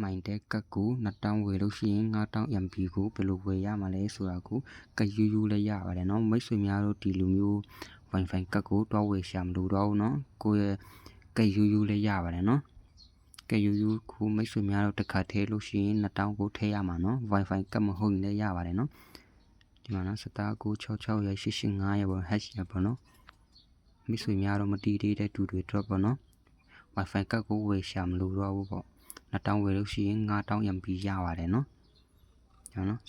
မိုင်တဲ့ကတ်ကို2000ဝယ်လို့ရှိရင်9000 MB ကိုဘယ်လိုဝယ်ရမှာလဲဆိုတာကိုကယူယူလည်းရပါတယ်เนาะမိတ်ဆွေများတို့ဒီလိုမျိုး Wi-Fi ကတ်ကိုတွားဝယ်ရှာမလို့တော့ဘူးเนาะကိုယ့်ရဲ့ကယူယူလည်းရပါတယ်เนาะကယူယူကိုမိတ်ဆွေများတို့တစ်ခါထဲလို့ရှိရင်2000ကိုထည့်ရမှာเนาะ Wi-Fi ကတ်မဟုတ်ရင်လည်းရပါတယ်เนาะဒီမှာနော်စတာ966ရ885ရပေါ့ hash ရပေါ့နော်မိတ်ဆွေများတော့မတီးသေးတဲ့တူတွေ drop ပေါ့နော် Wi-Fi ကတ်ကိုဝယ်ရှာမလို့တော့ဘူးပေါ့ 2000ဝယ်လို့ရှိရင်9000 MB ရပါတယ်နော်ကျောင်းနော်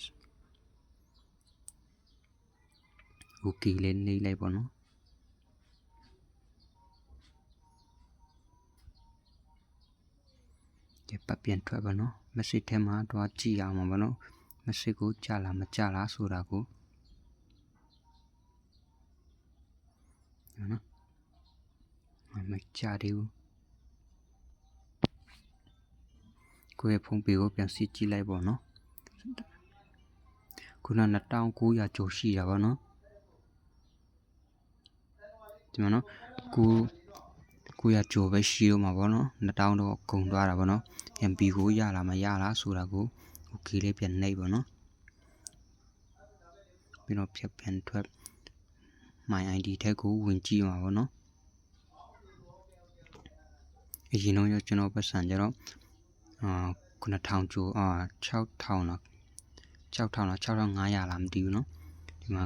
okay လေးနေလိုက်ပေါ့နော်ဒီပတ်ပြန်ထွက်ပါနော် message ထဲမှာတော့ကြည့်ရအောင်ပါနော် message ကိုကြာလားမကြာလားဆိုတာကိုနော်မကြသေးဘူး ကိုယ့်ရဲ့ဖုန်းပေကိုပြန်စစ်ကြည့်လိုက်ပေါ့နော်ခုန2900ကျော်ရှိတာပေါ့နော်ဒီမှာနော်ကိုကိုရကြော်ပဲရှိတော့မှာပေါ့နော်2000တော့ကုန်သွားတာပေါ့နော် MP ကိုရလားမရလားဆိုတာကို okay လေးပြန်နှိပ်ပေါ့နော်ပြီးတော့ဖြတ်ပြန်ထွက် my id ထက်ကိုဝင်ကြည့်မှာပေါ့နော်အရင်တော့ကျွန်တော်ပတ်စံကြတော့အာ 9000ကျော်အာ6000လား6000လား6500လားမသိဘူးเนาะဒီမှာ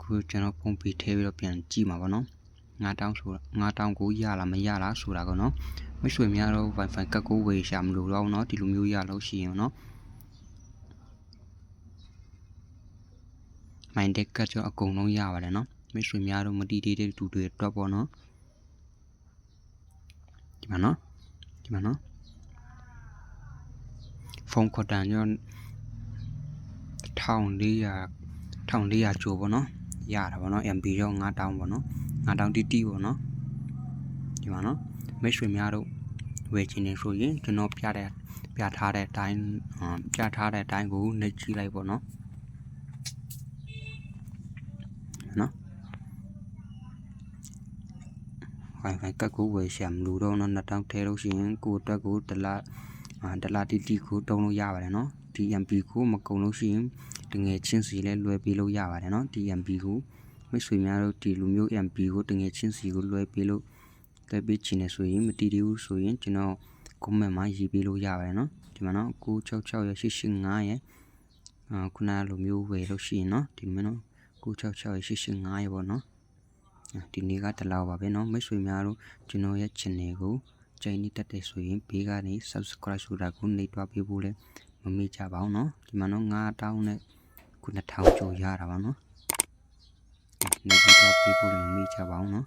ခုကျွန်တော်ဖုန်းပေးထည့်ပြီးတော့ပြန်ကြည့်မှာပေါ့နော်9000ဆို9000ကိုရလားမရလားဆိုတာကောနော်မိတ်ဆွေများတော့ Wi-Fi ကတ်ကိုဝေရှာမလို့တော့เนาะဒီလိုမျိုးရလို့ရှိရင်เนาะမိုင်းဒက်ကတ်ကြောအကုန်လုံးရပါတယ်เนาะမိတ်ဆွေများတော့မတီးသေးတဲ့တူတွေတော့ပေါ့เนาะဒီမှာเนาะဒီမှာเนาะ ဖုန်းခေါ်တန်ကြော1400 1400ကျော်ပေါ့နော်ရတာပေါ့နော် MB ရော9000ပေါ့နော်9000 TT ပေါ့နော်ဒီမှာနော်မိတ်ဆွေများတို့ဝယ်ချင်နေဆိုရင်ကျွန်တော်ပြတဲ့ပြထားတဲ့အတိုင်းပြထားတဲ့အတိုင်းကိုနှိပ်ကြည့်လိုက်ပေါ့နော်နော် Wi-Fi ကတ်ကိုဝယ်ရှာမလို့တော့နော်2000ထဲလို့ရှိရင်ကိုတက်ကိုဒလ ဒလတီတီကိုတုံးလို့ရပါတယ်နော် DMP ကိုမကုံလို့ရှိရင်တငယ်ချင်းစီလဲလွယ်ပေးလို့ရပါတယ်နော် DMP ကိုမိတ်ဆွေများတို့ဒီလူမျိုး MP ကိုတငယ်ချင်းစီကိုလွယ်ပေးလို့လွယ်ပေးချင်တယ်ဆိုရင်မတီးသေးဘူးဆိုရင်ကျွန်တော် comment မှာရေးပေးလို့ရပါတယ်နော်ဒီမှာနော်966ရ885ရအာခုနလိုမျိုးဝယ်လို့ရှိရင်နော်ဒီမှာနော်966ရ885ရပေါ့နော်ဒီနေ့ကတလောက်ပါပဲเนาะမိတ်ဆွေများတို့ကျွန်တော်ရဲ့ channel ကို ကြိုင်နေတတ်တယ်ဆိုရင်ဘေးကနေ subscribe ဆိုတာကိုနှိပ်တွားပေးဖို့လဲမမေ့ကြပါဘူးเนาะဒီမှာတော့9000နဲ့ခု2000ကျော်ရတာပါเนาะနှိပ်တွားပေးဖို့လဲမမေ့ကြပါဘူးเนาะ